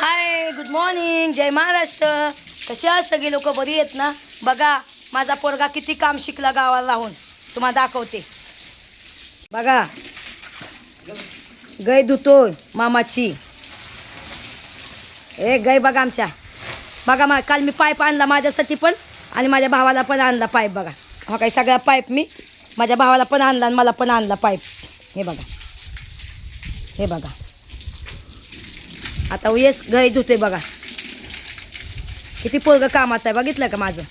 हाय good morning जय महाराष्ट्र. कसे आहात सगळे लोक? बरी आहेत ना? बघा माझा पोरगा किती काम शिकला गावाला राहून तुम्हाला दाखवते. बघा. गय धुतोय मामाची. ए गय बघा आमच्या. बघा मा काल मी पाईप आणला माझ्यासाठी पण आणि माझ्या भावाला पण आणला पाईप बघा. हा काही सगळा पाईप मी माझ्या भावाला पण आणला आणि मला पण आणला पाईप. हे बघा. हे बघा. आता येस गाय धुते बघा. किती पोरग कामाचं आहे बघितलं का माझं?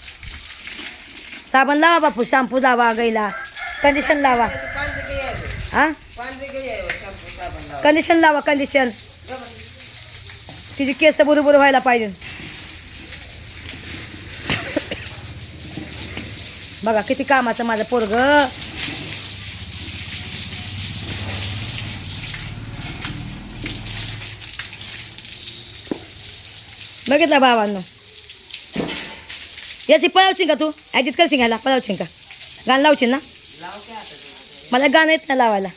साबण लावा बापू शॅम्पू लावा गाईला कंडिशन लावा. हा? कंडिशन लावा कंडिशन तिची केस बरोबर व्हायला पाहिजे. बघा किती कामाचं माझं पोरग. बघितलं भावांनो याची पळावशील का तू. ॲडिट करशील घ्यायला पळावशील का गाणं लावशील ना? मला गाणं येत ना लावायला.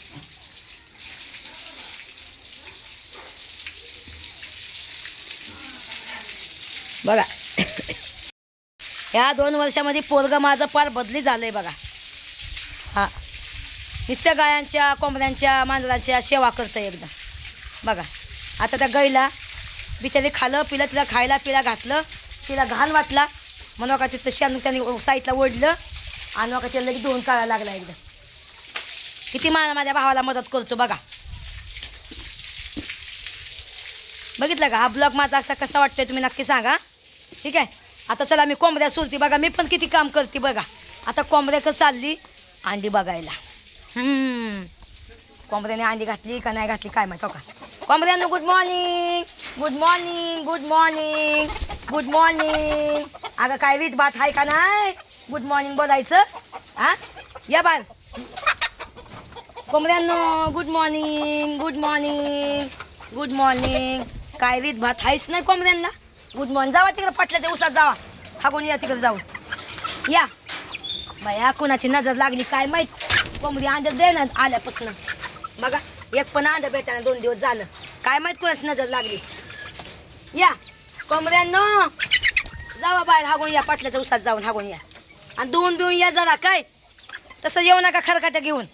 बघा. या दोन वर्षामध्ये पोरग माझं फार बदली झालंय बघा. हा. नुसत्या गायांच्या कोंबड्यांच्या मांजरांच्या सेवा करतं एकदम. बघा. आता त्या गाईला बिचारी खालं पिलं तिला खायला पिला घातलं तिला घाण वाटला. म्हणून का तिथं शेण त्याने साईडला ओढलं आणि का तिला लगेच दोन काढायला लागला एकदम. किती मला माझ्या भावाला मदत करतो बघा. बघितलं का? हा ब्लॉग माझा असा कसा वाटतोय तुम्ही नक्की सांगा. ठीक आहे? आता चला मी कोंबड्या सोलती बघा. मी पण किती काम करते बघा. आता कोंबड्याकडे चालली अंडी बघायला. कोंबड्याने अंडी घातली का नाही घातली काय माहिती हो का? कोंबड्यानं good morning good morning good morning good morning अगं काय रीत बात आहे का नाही? गुड मॉर्निंग बोलायचं. हा? या बार कोंबड्यांनो good morning good morning good morning काय रीत भात आहेच नाही कोंबड्यांना गुड मॉर्निंग जावा तिकडे पटल्या उसात जावा. हागून या तिकडे जाऊ या. बाया कोणाची नजर लागली काय माहीत? कोंबडी अंडं दे ना आल्यापासून. बघा एक पण अंडं भेटायला दोन दिवस झालं. काय माहीत कोणाची नजर लागली? या कोंबड्यांनो. जावा बाहेर हागून या पाटल्याच्या उसात जाऊन हागून या. आणि दोन बिवून या जरा काय? तसं येऊ नका खरकाट्या घेऊन.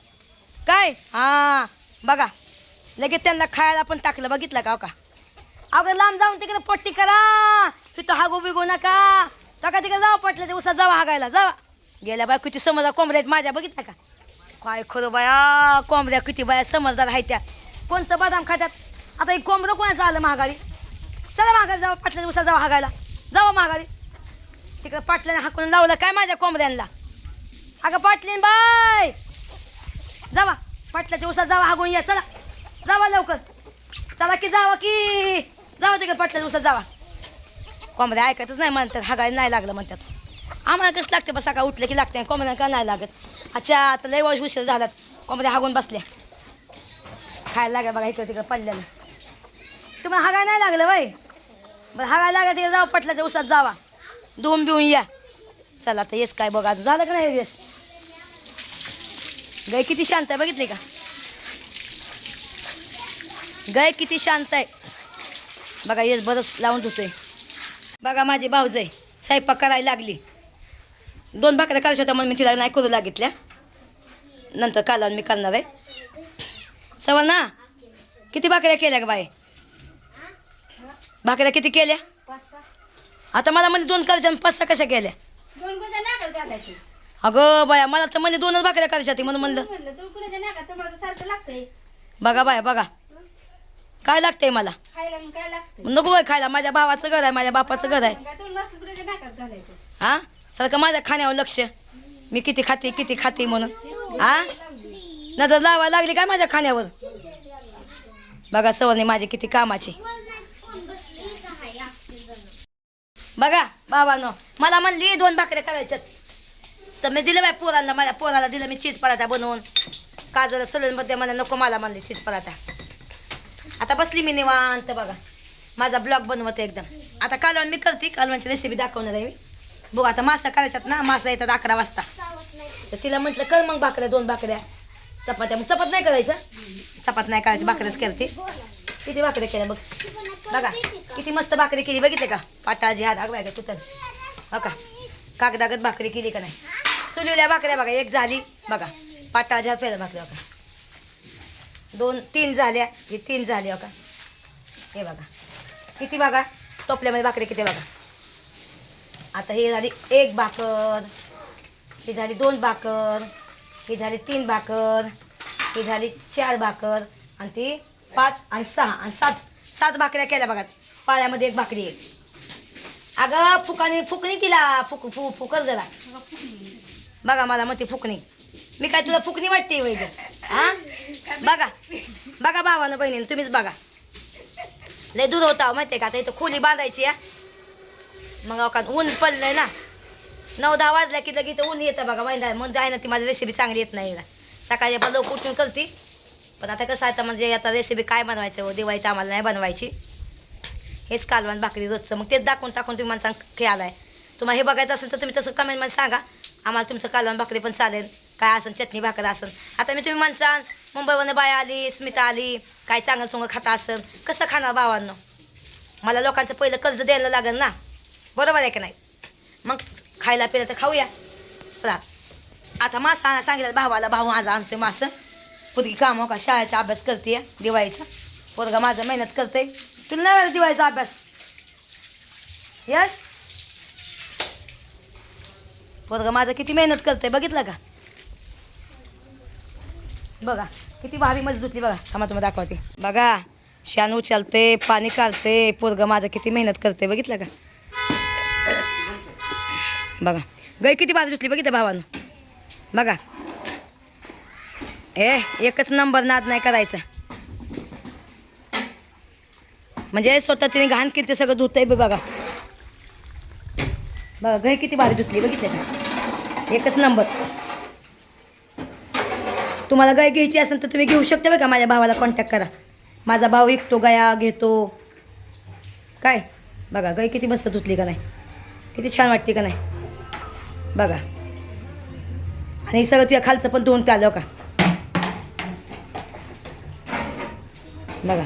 काय? हा बघा. लगेच त्यांना खायला पण टाकलं. बघितलं का हो का? अगं लांब जाऊन तिकडे पट्टी करा. तिथं हागू बिगू नका. टाका तिकडे जावा पटलं ते उसात जावा हागायला जावा. गेल्या बाय किती समजा कोंबड्या माझ्या बघितल्या का? काय खरं बाया कोंबड्या किती बाया समजदार आहे त्या. कोणतं बदाम खात्यात? आता एक कोंबडं कोणाचं आलं महागारी चला महागारी जावा पाटल्या उसा जावा हागायला. जावा महागारी तिकडं पाटल्याने हाकून लावलं. काय माझ्या कोंबड्यांना अगं पाटलीन बाय जावा पाटल्याच्या उसा जावा हागून या. चला जावा लवकर. चला की जावा की. जावा तिकडे पाटल्याच्या उसा जावा. कोंबड्या ऐकतच नाही म्हणतात हागायला नाही लागलं म्हणतात. आम्हाला कसं लागते बस सकाळ उठलं की लागते कोंबड्या का नाही लागत? अच्छा आता लय वाज उशीर झालात कोंबड्या हागून बसल्या. खायला लागेल बघा इकडे तिकडे पडल्यानं तुम्हाला हागाय नाही लागलं बाई बरं हागा लागलं जाऊ जावा पटल्याच्या उसात जावा. धुवून बिवून या. चला आता येस काय बघा झालं का नाही येस गाय किती शांत आहे बघितली का? गाय किती शांत आहे. बघा येस बरंच लावून धुतोय. बघा माझी भाऊज आहे स्वयंपाक करायला लागली. दोन भाकऱ्या करायच्या होत्या म्हणून मी तिला नाही करू लागितल्या. नंतर कालावून मी करणार आहे. सवल ना किती भाकऱ्या केल्या का बाई? भाकऱ्या किती केल्या? आता मला म्हणजे दोन करायच्या आणि पाच सहा कशा केल्या? दोन कुणाच्या नाकात घालायचे अगं बाया मला तर म्हणजे दोनच भाकऱ्या करायच्या होती म्हणून म्हणलं. म्हणलं दोन कुणाच्या नाकात तुम्हाला तर सारखं लागतंय. बघा बाया बघा. काय लागतंय मला? खायला मग काय लागतंय? नको बाय खायला माझ्या भावाचं घर आहे माझ्या बापाचं घर आहे. मग काय दोन भाकरी कुणाच्या नाकात घालायचं? हा? सारखं माझ्या खाण्यावर लक्ष. मी किती खाते किती खाते म्हणून. हा? नजर लावायला लागली काय माझ्या खाण्यावर? बघा सवरने माझे किती कामाचे. बघा बाबानो मला म्हणली दोन भाकऱ्या करायच्यात. तर मी दिलं बाय पोरांना माझ्या पोराला दिलं मी चीज पराठा बनवून. काजूला सलनमध्ये मला नको मला म्हणले चीज पराठा. आता बसली मी निवांत बघा. माझा ब्लॉग बनवते एकदम. आता कालवण मी करते कालवणची म्हणजे रेसिपी दाखवणार आहे मी. बघू आता मासा करायच्यात ना मासा येतात अकरा वाजता. तर तिला म्हटलं कर मग भाकऱ्या दोन भाकऱ्या. चपात्या मग चपात नाही करायचं. चपात नाही करायची भाकऱ्याच करते. किती भाकरी केल्या बघ. बघा किती मस्त भाकरी केली. बघितले का? पाटाजी हात आग हो का तुतर बघा कागदागत भाकरी केली का नाही? चुलीवल्या भाकऱ्या बघा एक झाली. बघा पाटाजी हात पहिल्या भाकरी बघा हो दोन तीन झाल्या. ही तीन झाली बघा हो हे बघा. किती बघा? टोपल्यामध्ये भाकरी किती बघा? आता ही झाली एक भाकर. ही झाली दोन भाकर. ही झाली तीन भाकर. ही झाली चार भाकर. आणि ती पाच आणि सहा आणि सात. सात भाकऱ्या केल्या बघा. पाळ्यामध्ये एक भाकरी येईल अगं फुकाने फुकणी तिला. फुक फु फुकर जरा. बघा मला म्हणते फुकणी. मी काय तुला फुकणी वाटते वैद हा? बघा. बघा भावानं बहिणीनं तुम्हीच बघा. लय दूर होता माहितीये का? आता इथं खोली बांधायची या मग अहो ऊन पडलंय ना. नऊ दहा वाजल्या की लगेच ऊन येतं बघा. वाईंदा मग जाय ना ती माझी रेसिपी चांगली येत नाही. सकाळी आपण लवकर उठून करते. पण आता कसं आता म्हणजे आता रेसिपी काय बनवायचं दिवाळीत आम्हाला नाही बनवायची. हेच कालवण भाकरी रोजचं. मग तेच दाखवून टाकून तुम्ही माणसां खेळाला आहे तुम्हाला हे बघायचं असेल तर तुम्ही तसं कमेंटमध्ये सांगा. आम्हाला तुमचं कालवण भाकरी पण चालेल. काय असेल चटणी भाकर असेल. आता मी तुम्ही म्हणसान मुंबईवरून बाय आली स्मिता आली काय चांगलं चुंगलं खाता असेल. कसं खाणार भावांनो? मला लोकांचं पहिलं कर्ज द्यायला लागेल ना? बरोबर आहे की नाही? मग खायला पिलं तर खाऊया. चला. आता मासा सांगितलं भावाला भाऊ आज आणतो मासं. पुरगी काम हो का शाळेचा अभ्यास करते दिवाळीचा? पोरगा माझा मेहनत करते तुला नाही आला दिवाळीचा अभ्यास? यस पोरगा माझा किती मेहनत करते बघितलं का? बघा किती भारी मजा धुतली बघा. थांबा तुम्हाला दाखवते. बघा शान उचलते पाणी काढते पोरगं माझं किती मेहनत करते बघितलं का? बघा. गई किती बाजू उठली बघितलं भावानं? बघा. ए एकच नंबर नाद नाही करायचा. म्हणजे स्वतः तिने घाण किती सगळं धुतंय बी बघा. बघा घाई किती भारी धुतली बघितलं का? एकच नंबर. तुम्हाला गाय घ्यायची असेल तर तुम्ही घेऊ शकता बघा माझ्या भावाला कॉन्टॅक्ट करा. माझा भाऊ विकतो गया घेतो. काय? बघा गाय किती मस्त धुतली का नाही? किती छान वाटते का नाही? बघा. आणि सगळं तिला खालचं पण धुवून आलं का? बघा.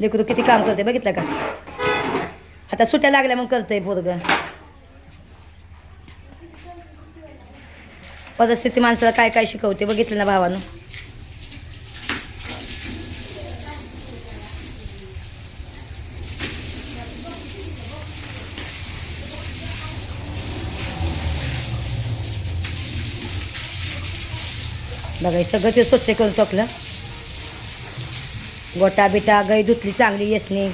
लेकरू किती काम करते बघितलं का? आता सुट्या लागल्या मग करतंय पोरगं. परिस्थिती माणसाला काय काय शिकवते बघितलं ना भावानं. बघा सगळं ते स्वच्छ करून टाकलं. गोटा बिटा गाई धुतली चांगली येसणी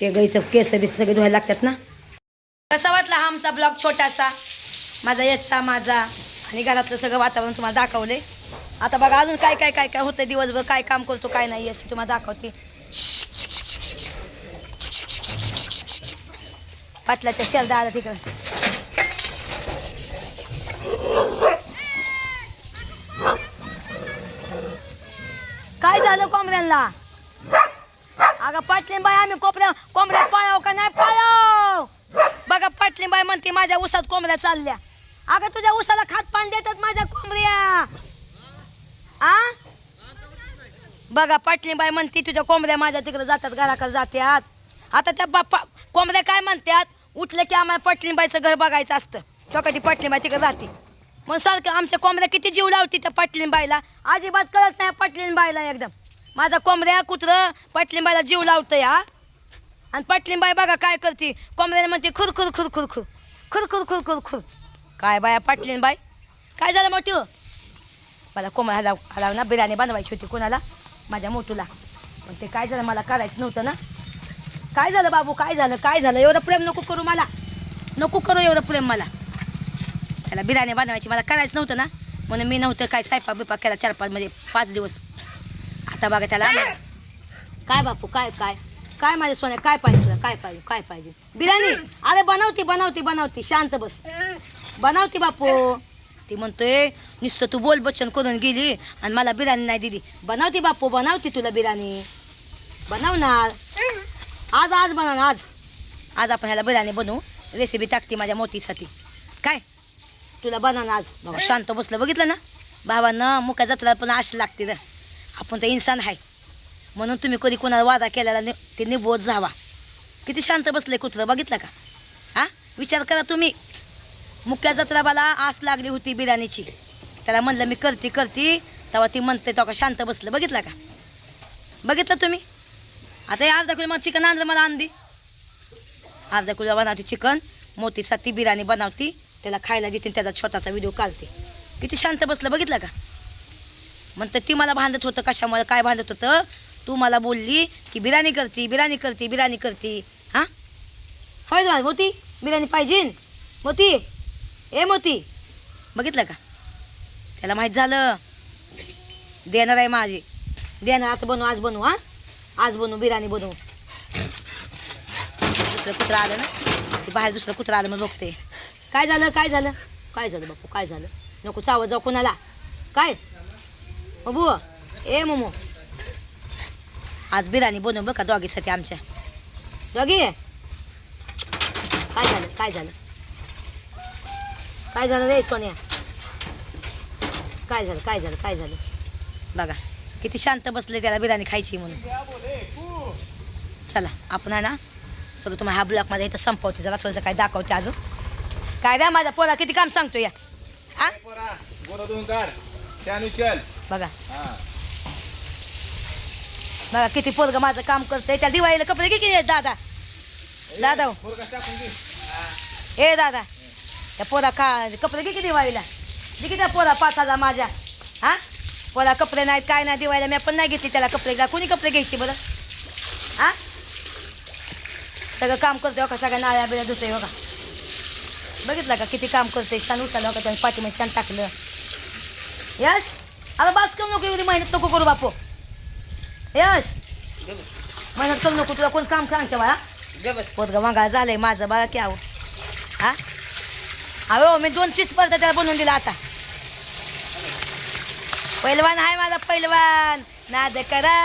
ते गाईचं केस बिस सगळे धुवायला लागतात ना? आमचा ब्लॉग छोटासा. माझा यशचा माझा. आणि घरातलं सगळं वातावरण तुम्हाला दाखवले आता बघा अजून काय काय काय काय होतं दिवसभर काय काम करतो काय नाही यश तुम्हाला दाखवते. पाटलाच्या शेलदा आला तिकडं. काय झालं कोंबड्यांना? अगं पाटलीबाई आम्ही कोंबड्या कोंबड्या पाळाव का नाही पाळाव? बघा पाटलीबाई म्हणते माझ्या उसात कोंबड्या चालल्या. अगं तुझ्या उसाला खात पाणी देतात माझ्या कोंबड्या. आ? बघा पाटलीबाई म्हणते तुझ्या कोंबड्या माझ्या तिकडे जातात घराकडे जात्यात आता त्या बाप्पा कोंबड्या काय म्हणतात? उठलं की आम्हाला पाटलीबाईचं घर बघायचं असतं. तो कधी पाटलीबाई तिकडे जाते. मग सारखं आमच्या कोंबड्या किती जीव लावते त्या पाटलीबाईला. अजिबात कळत नाही पाटलीबाईला एकदम. माझा कोंबड्या कुत्रं पाटलिंबाईला जीव लावतं हा? आणि पाटलीबाई बघा काय करते. कोंबड्याने म्हणते खुर खुर खुर खुर खुर. खुर खुर खुर खुर खू काय बाया पाटलीबाई काय झालं मोठी मला कोंबड्या हलाव हलाव ना बिर्याणी बनवायची होती कोणाला माझ्या मोठूला पण ते काय झालं मला करायचं नव्हतं ना. काय झालं बाबू काय झालं काय झालं? एवढं प्रेम नको करू मला. नको करू एवढं प्रेम मला. त्याला बिर्याणी बनवायची मला करायचं नव्हतं ना. म्हणून मी नव्हतं काय सायपा बिपा केला चार पाच म्हणजे पाच दिवस. आता बघा त्याला काय बापू काय काय? काय माझ्या सोन्या? काय पाहिजे तुला? काय पाहिजे? काय पाहिजे? बिर्याणी? अरे बनवती बनवती बनवती. शांत बस. बनवती बापू. ती म्हणतोय नुसतं तू बोल बच्चन करून गेली आणि मला बिर्याणी नाही दिली. बनवती बापू बनवती तुला बिर्याणी. बनवणार. आज आज बनवणार आज. आज आपण ह्याला बिर्याणी बनवू. रेसिपी टाकते माझ्या मोतीसाठी. काय? तुला बनवणार आज. बाबा शांत बसलं. बघितलं ना? बाबांना मुका जत्राला पण आश लागते रे. आपण तर इन्सान आहे म्हणून तुम्ही कधी कोणाला वादा केलेला नि ते निबोध जावा. किती शांत बसले कुत्रं बघितलं का? हा? विचार करा तुम्ही. मुक्या जत्राबाला आस लागली होती बिर्याणीची. त्याला म्हणलं मी करते करते. तेव्हा ती म्हणते तो का शांत बसलं बघितलं का? बघितलं तुम्ही? आता हे अर्धा किलो मग चिकन आणलं मला आणली अर्धा किलो बनवते चिकन मोतीसाठी बिर्याणी बनवती. त्याला खायला देते त्याचा छोटासा व्हिडिओ काढते. किती शांत बसलं बघितलं का? म्हणतं ती मला भांडत होतं कशामुळे काय भांडत होतं? तू मला बोलली की बिर्याणी करती बिर्याणी करती बिर्याणी करती. हां? होय ना मोती बिर्याणी पाहिजे. मोती ए मोती. बघितलं का? त्याला माहीत झालं. देणार आहे माझी. देणार आता बनवू आज बनवू हां? आज बनवू बिर्याणी बनवू. दुसरं कुत्रं आलं ना? ते बाहेर दुसरं कुत्रं आलं मग बघते. काय झालं काय झालं? काय झालं बापू काय झालं? नको चावं जाऊ कोणाला. काय? बाबू ए मोमो. आज बिर्याणी बनव बघ का दोघीसाठी आमच्या? दोघी? काय झालं? काय झालं? काय झालं रे सोन्या? काय झालं? काय झालं? काय झालं? बघा किती शांत बसले त्याला बिर्याणी खायची म्हणून. चला आपण आहे ना चलो तुम्हाला हा ब्लॉक माझ्या इथं संपवते. जरा थोडंसं काय दाखवते अजून. काय द्या माझा पोरा किती काम सांगतो या? हा? बघा. बघा किती पोरग माझं काम करतंय. त्या दिवाळीला कपडे किती दादा? दादा हो. ए दादा त्या पोरा का कपडे किती दिवाळीला? दे की त्या पोरा पाच हजार माझ्या. हा? पोरा कपडे नाहीत काय नाही दिवाळीला मी पण नाही घेतली त्याला कपडे. का कोणी कपडे घ्यायचे बरं? हा? सगळं काम करतोय हो का? सगळ्या नाळ्या बिळ्या धुतोय हो का? बघितलं का किती काम करतोय? शान उचललं हो का? त्याने पाठीमध्ये शान टाकलं. यश अरे बास करू नको एवढी मेहनत नको करू बापू. यश! मेहनत करू नको तुला कोण काम सांगते मला पोतगा वांगा झालंय माझं बघा की आहो? हा? अहो मी दोन शीट स्पर्धा त्याला बनवून दिला आता. पैलवान आहे माझा पैलवान. नाद करा.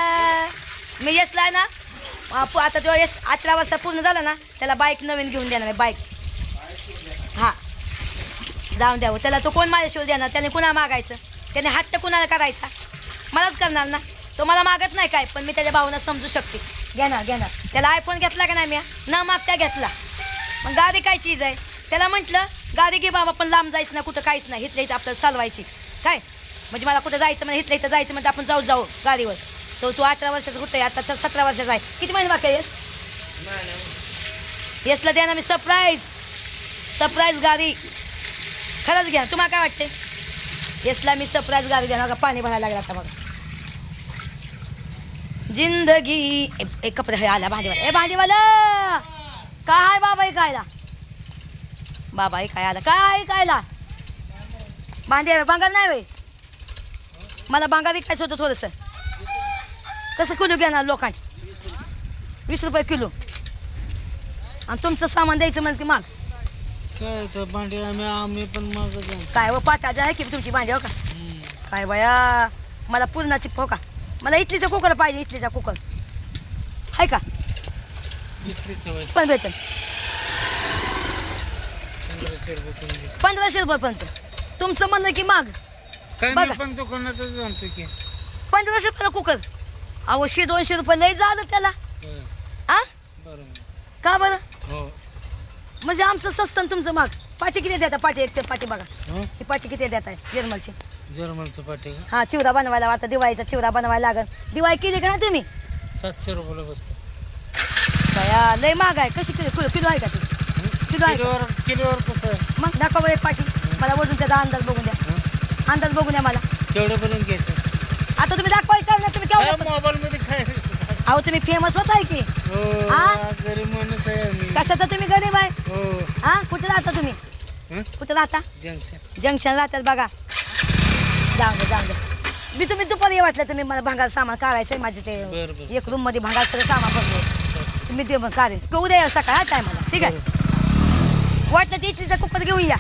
मी यशला ना आता जेव्हा यश अठरा वर्ष पूर्ण झालं ना त्याला बाईक नवीन घेऊन देणार आहे बाईक हा. जाऊन द्यावं त्याला तो कोण माझ्याशिवाय देणार? त्याने कुणा मागायचं? त्याने हट्ट कुणाला करायचा? मलाच करणार ना. तो मला मागत नाही काय पण मी त्याच्या भावना समजू शकते. घेणार घेणार त्याला आयफोन घेतला का नाही मी न त्या घेतला. मग गाडी काय चीज आहे? त्याला म्हटलं गाडी घे बाबा पण लांब जायचं ना कुठं काहीच नाही. इथल्या इथं आपल्याला चालवायची. काय? म्हणजे मला कुठं जायचं म्हणजे इथल्या इथं जायचं म्हणजे आपण जाऊ जाऊ गाडीवर तो तू अठरा वर्षाचा कुठं आहे? आता तर सतरा वर्षाचा आहे. किती महिने बाकी येस येसला द्या ना मी सरप्राईज सरप्राईज गाडी खरंच घ्या. तुम्हाला काय वाटते येसला मी सरप्राईज गाडी देणार का पाणी भरायला लागला आता बघा. जिंदगी. ए, ए कपडे हे आला भांडीवाला ए भांडीवाला काय बाबा हे कायला बाबा हे काय आला काय कायला भांडी आहे भांगार नाही वय मला भांगार विकायचं होतं थोडंसं. कसं किलो घेणार लोकांनी. वीस रुपये किलो. आणि तुमचं सामान द्यायचं म्हणजे माग. काय तर भांडी आम्ही आम्ही पण माग काय व पाटाची आहे की तुमची भांडी हो का? काय बाया मला पूर्णाची हो का मला इडलीचा कुकर पाहिजे इडलीचा कुकर. आहे का? पण भेटेल पंधराशे रुपये. रुपयापर्यंत तुमचं म्हणणं की माग. बघा. पण पंधराशे रुपयाला कुकर. अहो शे दोनशे रुपये लय झालं त्याला. आ? बरोबर. का बरं? हो. म्हणजे आमचं सस्तं तुमचं माग. पाठी किती देता? पाठी एक ते पाठी बघा. हो? ही पाठी किती देत आहे जर्मलची. जर्मनचं पाटे का? हा चिवरा बनवायला आता दिवाळीचा चिवरा बनवायला लागल. दिवाळी केली का ना तुम्ही? सातशे रुपयाला बसतं. बया लय महाग आहे. कशी किलो किलो किलो आहे का ती? किलो आहे का? किलोवर किलोवर कसं मग दाखवा बरं एक पाठी. मला वजून त्याचा अंदाज बघून द्या. हं? अंदाज बघून द्या मला. केवढं बनवून घ्यायचं. आता तुम्ही दाखवायचं ना तुम्ही केवढं मोबाईल मध्ये काय? अहो तुम्ही फेमस होत आहे की? हो आ? गरीब माणूस आहे आम्ही. कशाचा तुम्ही गरीब आहे? हो. हा कुठे राहता तुम्ही? हं? कुठे राहता? जंक्शन. जंक्शन राहतात बघा. जाऊ दे जाऊ दे. मी तुम्ही दुपारी वाटलं तुम्ही मला भांगार सामान काढायचं आहे माझे बरं, ते. एक रूममध्ये भांगार सगळं सामान भरलं तुम्ही दे मग काढेन तो उद्या येऊ सकाळ टायमाला. ठीक आहे? वाटलं ते इडलीचा कुकर घेऊन या.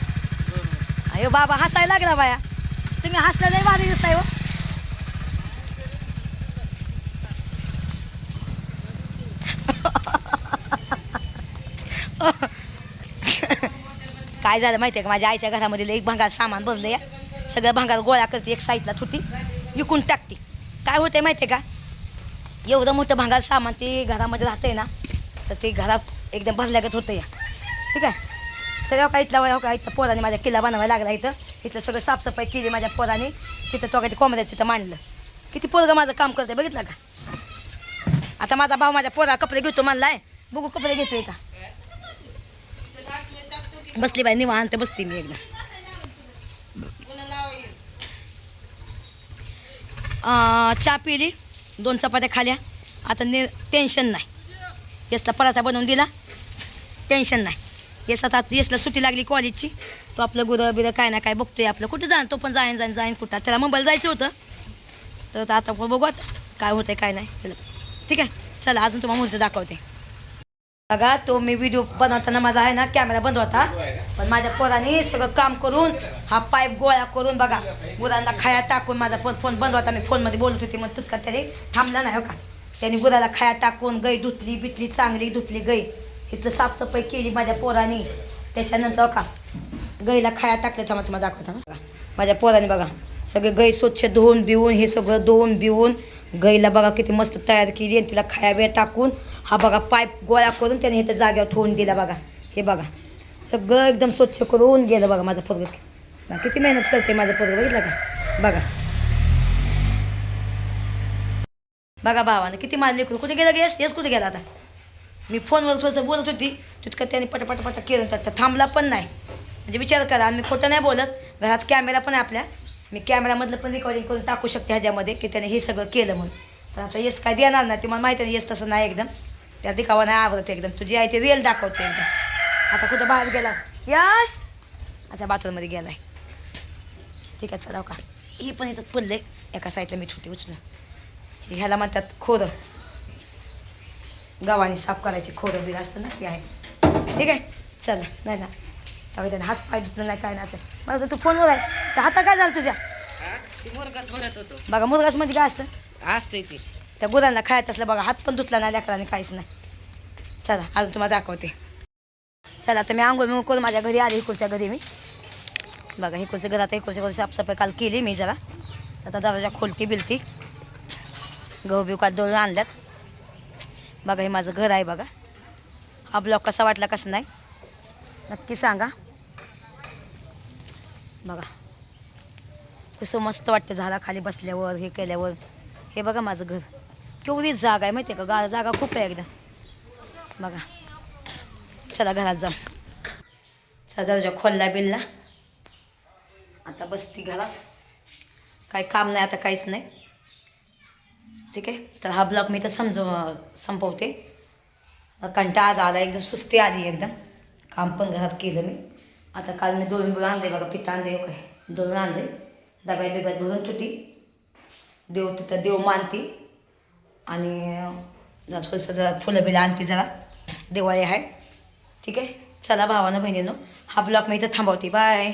अयो बाबा हसायला लागला बाया. तुम्ही हसला नाही भारी दिसताय हो. काय झालं माहिती आहे का? माझ्या आईच्या घरामध्ये एक भांगार सामान भरलं या सगळं भांगार गोळा करते एक साईडला थुटी विकून टाकते. काय होते माहिती आहे का? एवढं मोठं भांगार सामान ते घरामध्ये राहतंय ना तर ते घरात एकदम भरल्यागत होतं या ठीक आहे? तर हो का इथला हो का इथं पोराने माझ्या किल्ला बनवायला लागला इथं. इथलं सगळं साफसफाई केली माझ्या पोराने. तिथं चौकाच्या कोंबड्या तिथं मांडलं. किती पोरगं माझं काम करते बघितलं का? आता माझा भाऊ माझ्या पोरा कपडे घेतो म्हणलाय. बघू कपडे घेतोय का? बसली बाई निवांत बसते मी एकदा. चहा पिली दोन चपात्या खाल्या. आता नि टेन्शन नाही. येसला पराठा बनवून दिला. टेन्शन नाही. येस आता येसला सुट्टी लागली कॉलेजची तो आपलं गुरं बिरं काय ना काय बघतोय आपलं. कुठं जाण तो पण जाईन जाईन जाईन कुठं? त्याला मुंबईला जायचं होतं. तर आता बघू आता काय होतंय काय नाही. ठीक आहे? चला अजून तुम्हाला मुलचं दाखवते. बघा तो मी व्हिडिओ बनवताना माझा आहे ना कॅमेरा बंद होता. पण माझ्या पोराने सगळं काम करून हा पाईप गोळा करून बघा गुरांना खाया टाकून माझा फोन फोन बंद होता. मी फोनमध्ये बोलत होती मग तुटका त्याने थांबला नाही हो का? त्याने गुराला खाया टाकून गई धुतली बितली चांगली धुतली गई. इथलं साफसफाई केली माझ्या पोराने. त्याच्यानंतर हो का गईला खाया टाकलं. थांबा तुम्हाला दाखवता माझ्या पोराने बघा सगळे गई स्वच्छ धुवून बिवून हे सगळं धुवून बिवून गईला बघा किती मस्त तयार केली आणि तिला खाया टाकून. हा बघा पाईप गोळा करून त्याने इथं जाग्यावर ठेवून दिला बघा. हे बघा. सगळं एकदम स्वच्छ करून गेलं बघा माझं पोरग. किती मेहनत करते माझं पोरग बघितलं का? बघा. बघा भावानं किती माझं लेकरू कुठे गेलं यश? यश कुठे गेला आता? मी फोनवर थोडंसं बोलत होती. तितकं त्याने पटापट पटा केलं तर थांबला पण नाही. म्हणजे विचार करा आणि खोटं नाही बोलत. घरात कॅमेरा पण आहे आपल्या. मी कॅमेरामधलं पण रेकॉर्डिंग करून टाकू शकते ह्याच्यामध्ये की त्याने हे सगळं केलं म्हणून. पण आता येस काय देणार नाही तुम्हाला माहिती आहे येस तसं नाही एकदम. त्या दिखावा नाही आवडत एकदम. तुझी आहे ते रिअल दाखवते एकदम. आता कुठं बाहेर गेला? यश! आता बाथरूममध्ये गेला आहे ठीक आहे चला हो का. ही पण इथं पडले एका साईडला मी छोटी उचलून ह्याला म्हणतात खोरं. गव्हाने साफ करायची खोरं बिर असतं ना ते आहे. ठीक आहे? चला नाही ना. अगं त्याने हात पाय धुतलं नाही काय नाही आता. मला तर तू फोनवर आहे. त्या हाता काय झालं तुझ्या? होतो. बघा मुलगाच म्हणजे काय असतं? असते ती. त्या गुरांना खायचं असलं बघा हात पण धुतला नाही लेकराने काहीच नाही. चला अजून तुम्हाला दाखवते. चला आता मी आंघोळ मी करून माझ्या घरी आले इकडच्या घरी मी. बघा इकडच्या घरात इकडच्या घरी साफसफाई काल केली मी जरा. आता दरवाजा खोलती बिलती. गहू बिव काल दळून आणल्यात. बघा हे माझं घर आहे बघा. हा ब्लॉग कसा वाटला कसं नाही नक्की सांगा. बघा. कसं मस्त वाटतं झाला खाली बसल्यावर हे केल्यावर. हे बघा माझं घर. केवढी जागा आहे माहिती आहे का? गा जागा खूप आहे एकदम. बघा. चला घरात जा चला दर्जा खोलला बिलला. आता बसती घरात काही काम नाही आता काहीच नाही. ठीक आहे? तर हा ब्लॉग मी तर समजव संपवते. कंटा आज आला एकदम सुस्ती आली एकदम. काम पण घरात केलं मी. आता काल मी दोन बिळ आणले बघा पिता आणले हो काय. दोन आणले. डब्यात बिब्यात भरून तुटी देव तिथं देव मानते. आणि जरा थोडंसं जरा फुलं बिलं आणते जरा. देवाळी आहे ठीक आहे? चला भावानं बहिणीनं. हा ब्लॉग मी इथं थांबवते. बाय.